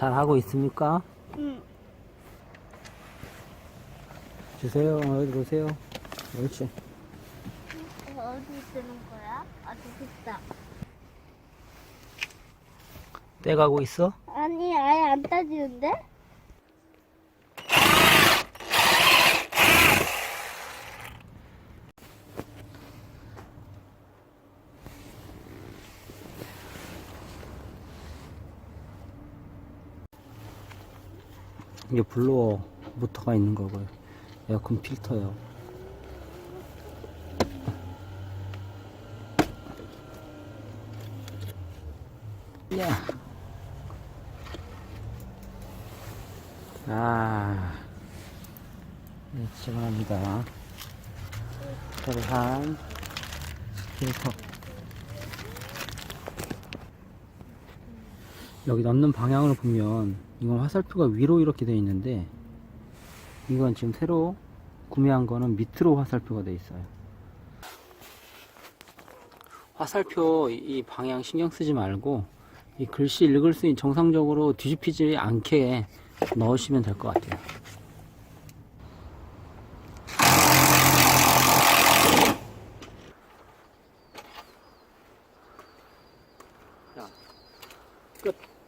잘 하고 있습니까? 응. 주세요. 여기 오세요. 옳지. 어디 쓰는 거야? 아, 있다. 떼가고 있어? 아니, 아예 안 따지는데? 이게 블로어 모터가 있는 거고요. 에어컨 필터요. 야. 아. 네, 시원합니다. 따뜻한 필터. 여기 넣는 방향을 보면 이건 화살표가 위로 이렇게 되어 있는데 이건 지금 새로 구매한 거는 밑으로 화살표가 되어 있어요. 화살표 이 방향 신경 쓰지 말고 이 글씨 읽을 수 있는 정상적으로 뒤집히지 않게 넣으시면 될 것 같아요. 끝.